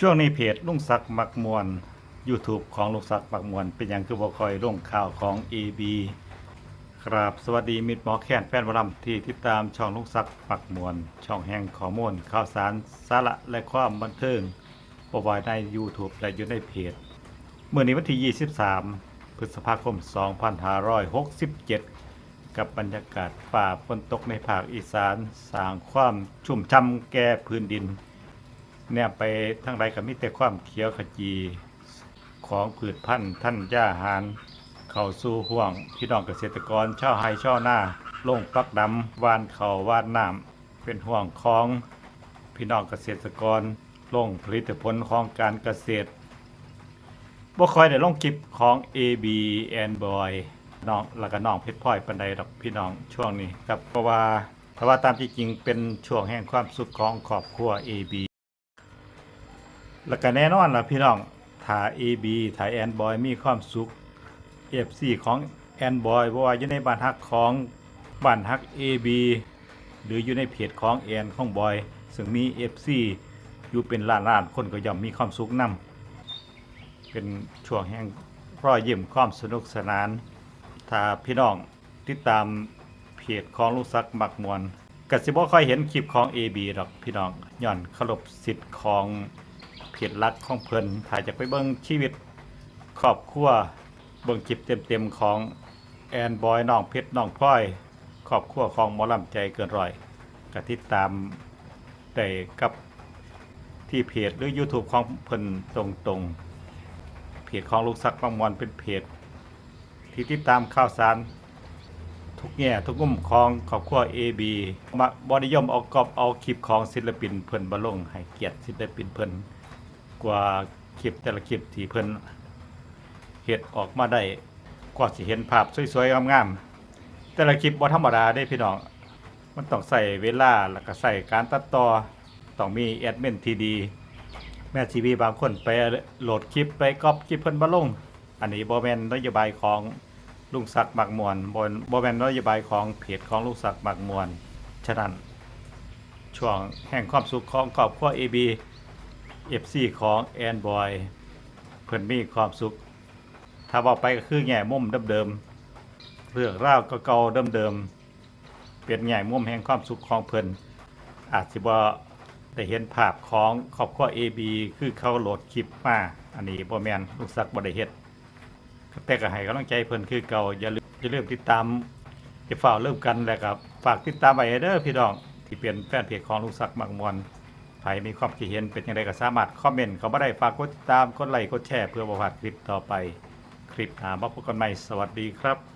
ช่วงนี้เพจลุงศักดิ์มักมวล YouTube ของลุงศักดิ์มักมวล เป็นอย่างคือบ่คอยลงข่าวของ AB ครับสวัสดีมิตรหมอแคนแฟนวรำที่ติดตามช่องลุงศักดิ์มักมวล ช่องแห่งข้อมูลข่าวสารสาระและความบันเทิงบ่ไว้ใน YouTube และอยู่ในเพจเมื่อนี้วันที่ 23 พฤษภาคม 2567 กับบรรยากาศฝ่าฝนตกในภาคอีสานสร้างความชุ่มช่ำแก่พื้นดิน แนบไปทางใดก็มีแต่ความเขียวขจีของพืชพันธุ์ท่านย่าหาร เข้าสู่ห่วงพี่น้องเกษตรกรชาวไฮชาวนาลงปักดำวานเขาวานน้ำเป็นห่วงของพี่น้องเกษตรกรลงผลิตผลของการเกษตรบ่คอยได้ลงคลิปของ AB and Boy น้องแล้วก็น้องเพชรพลอยปันใดดอกพี่น้องช่วงนี้ครับเพราะว่าเพราะว่าตามที่จริงเป็นช่วงแห่งความสุขของครอบครัว AB แล้วก็แน่นอนล่ะพี่น้องถ้า AB ถ้าแอนบอยมีความสุข FC ของแอนบอยว่าอยู่ในบ้านฮักของบ้านฮัก AB หรืออยู่ในเพจของแอนของบอย ซึ่งมี FC อยู่เป็นล้านล้านคนก็ย่อมมีความสุขนํเป็นช่วงแห่งรอยยิ้มความสนุกสนาน ถ้าพี่น้องติดตามเพจของลูกซักหมักมวนก็สิบ่ค่อยเห็นคลิปของ AB ดอกพี่น้องย่อนเคารพสิทธิ์ของ เพจลักของเพิ่นถ้าจะไปเบิ่งชีวิตครอบครัวเบิ่งคลิปเต็มๆของแอนบอยน้องเพชรน้องพลอยครอบครัวของหมอลำใจเกินร้อยก็ติดตามได้กับที่เพจหรือ YouTube ของเพิ่นตรงๆ เพจของลูกซักบางมวนเป็นเพจ ที่ติดตามข่าวสาร ทุกแง่ทุกมุมของครอบครัว AB มาบนิยมเอากอบเอาคลิปของศิลปินเพิ่นมาลงให้เกียรติศิลปินเพิ่น กว่าคลิปแต่ละคลิปที่เพิ่นเฮ็ดออกมาได้กว่าสิเห็นภาพสวยๆงามๆแต่ละคลิปบ่ธรรมดาเด้พี่น้องมันต้องใส่เวลาแล้วก็ใส่การตัดต่อต้องมีแอดมินที่ดีแม่ทีวีบางคนไปโหลดคลิปไปก๊อปคลิปเพิ่นมาลง อันนี้บ่แม่นนโยบายของลุงศักดิ์มักมวลบ่บ่แม่นนโยบายของเพจของลุงศักดิ์มักมวลฉะนั้นช่วงแห่งความสุขของครอบครัว AB FC ของแอนบอยเพิ่นมีความสุข ถ้าว่าไปก็คือแง่มุมเดิมๆเรื่องราวก็เก่าเดิมๆเป็นแง่มุมแห่งความสุขของเพิ่นอาจสิบ่ได้เห็นภาพของครอบครัว AB คือเขาโหลดคลิปมาอันนี้บ่แม่นลุงศักบ่ได้เฮ็ดแต่ก็ให้กำลังใจเพิ่นคือเก่าอย่าลืมอย่าลืมติดตามจะฝ่าเริ่มกันแหล้วครับฝากติดตามไว้เด้อพี่น้องที่เป็นแฟนเพจของลุงศักมักมวล ใครมีความคิดเห็นเป็นอย่างไรก็สามารถคอมเมนต์เขามาได้ฝากกดติดตามกดไลค์กดแชร์เพื่อบ่พลาดคลิปต่อไป คลิปหามาพบกันใหม่สวัสดีครับ